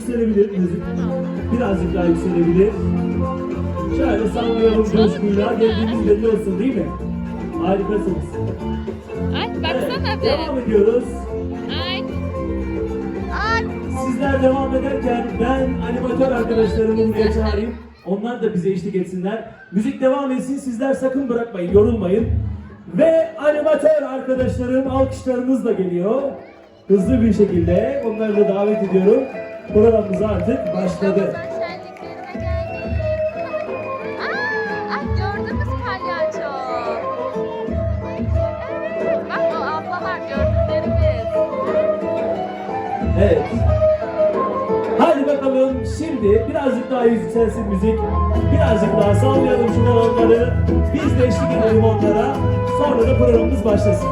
yükselebilir müzik. Birazcık daha yükselebilir. Şöyle sallayalım coşkuyla. Geldiğimiz belli olsun değil mi? Harikasınız. Ay baksana Evet, be. devam ediyoruz. Ay. Sizler devam ederken ben animatör arkadaşlarımı buraya çağırayım. Onlar da bize eşlik etsinler. Müzik devam etsin. Sizler sakın bırakmayın, yorulmayın. Ve animatör arkadaşlarım alkışlarınızla geliyor. Hızlı bir şekilde onları da davet ediyorum. Programımız artık başladı. Evet. Hadi bakalım şimdi birazcık daha yükselsin müzik. Birazcık daha sallayalım şu balonları. Biz de eşlik edelim onlara. Sonra da programımız başlasın.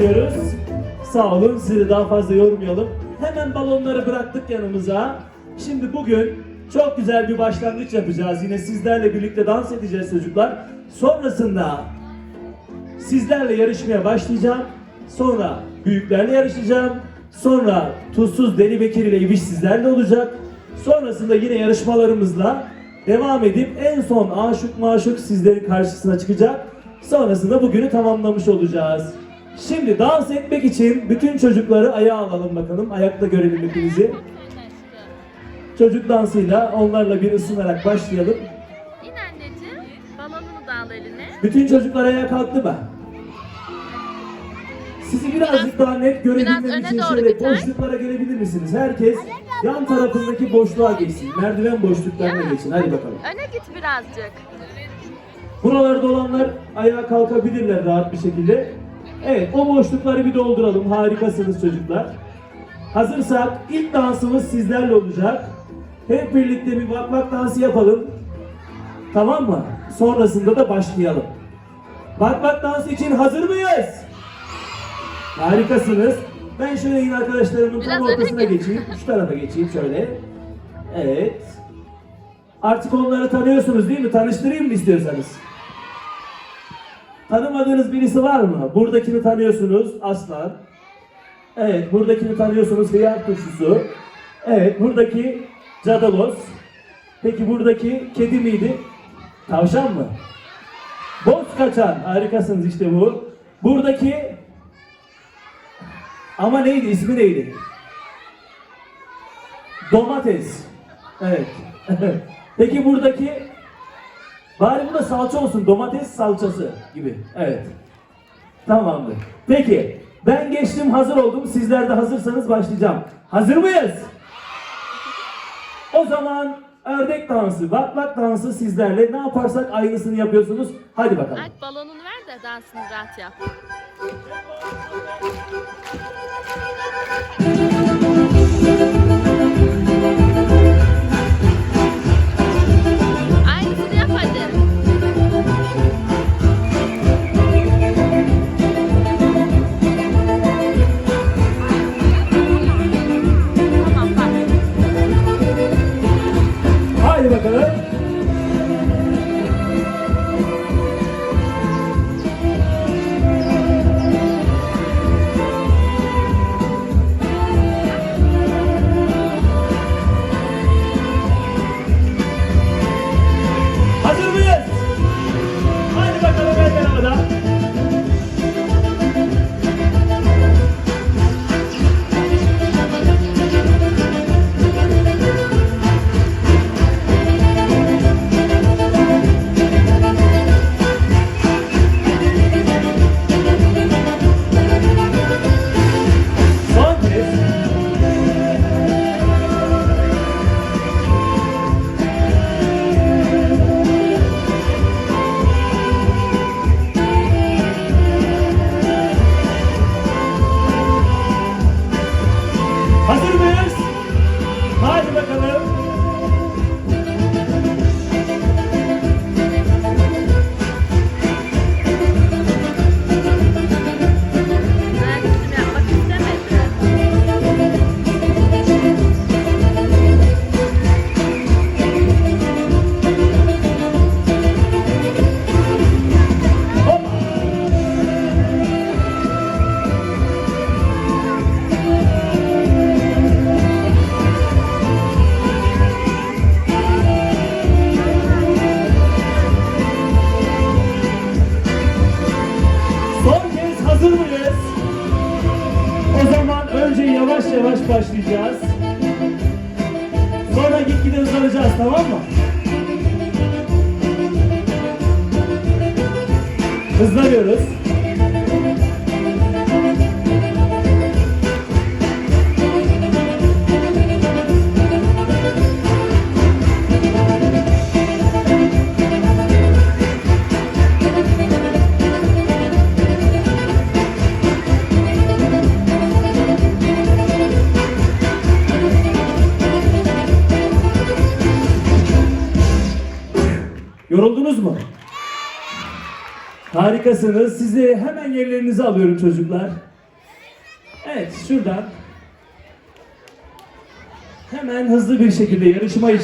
Ediyoruz. Sağ olun. Sizi daha fazla yormayalım. Hemen balonları bıraktık yanımıza. Şimdi bugün çok güzel bir başlangıç yapacağız. Yine sizlerle birlikte dans edeceğiz çocuklar. Sonrasında sizlerle yarışmaya başlayacağım. Sonra büyüklerle yarışacağım. Sonra Tuzsuz Deli Bekir ile İbiş sizlerle olacak. Sonrasında yine yarışmalarımızla devam edip en son aşık maşuk sizlerin karşısına çıkacak. Sonrasında bugünü tamamlamış olacağız. Şimdi dans etmek için bütün çocukları ayağa alalım bakalım. Ayakta görelim hepinizi. Çocuk dansıyla onlarla bir ısınarak başlayalım. İn anneciğim. Balonunu da al eline. Bütün çocuklar ayağa kalktı mı? Sizi birazcık daha net görebilmem için şöyle boşluklara gelebilir misiniz? Herkes yan tarafındaki boşluğa geçsin. Merdiven boşluklarına Ya. geçin. Hadi bakalım. Öne git birazcık. Buralarda olanlar ayağa kalkabilirler rahat bir şekilde. Evet o boşlukları bir dolduralım. Harikasınız çocuklar. Hazırsak ilk dansımız sizlerle olacak. Hep birlikte bir bak bak dansı yapalım. Tamam mı? Sonrasında da başlayalım. Bak bak dansı için hazır mıyız? Harikasınız. Ben şöyle yine arkadaşlarımın tam Biraz ortasına geçeyim. Şu tarafa geçeyim şöyle. Evet. Artık onları tanıyorsunuz değil mi? Tanıştırayım mı istiyorsanız? Tanımadığınız birisi var mı? Buradakini tanıyorsunuz Aslan. Evet, buradakini tanıyorsunuz Hıyar Turşusu. Evet, buradaki Cadalos. Peki buradaki kedi miydi? Tavşan mı? Boz kaçan. Harikasınız işte bu. Buradaki ama neydi? ismi neydi? Domates. Evet. Peki buradaki bari bu da salça olsun. Domates salçası gibi. Evet. Tamamdır. Peki. Ben geçtim hazır oldum. Sizler de hazırsanız başlayacağım. Hazır mıyız? O zaman ördek dansı, bak dansı sizlerle ne yaparsak aynısını yapıyorsunuz. Hadi bakalım. Alp balonunu ver de dansını rahat yap. Hazır mıyız? Başlayacağız. Sonra gitgide hızlanacağız tamam mı? Hızlanıyoruz. Mu? Harikasınız. Sizi hemen yerlerinize alıyorum çocuklar. Evet, şuradan hemen hızlı bir şekilde yarışma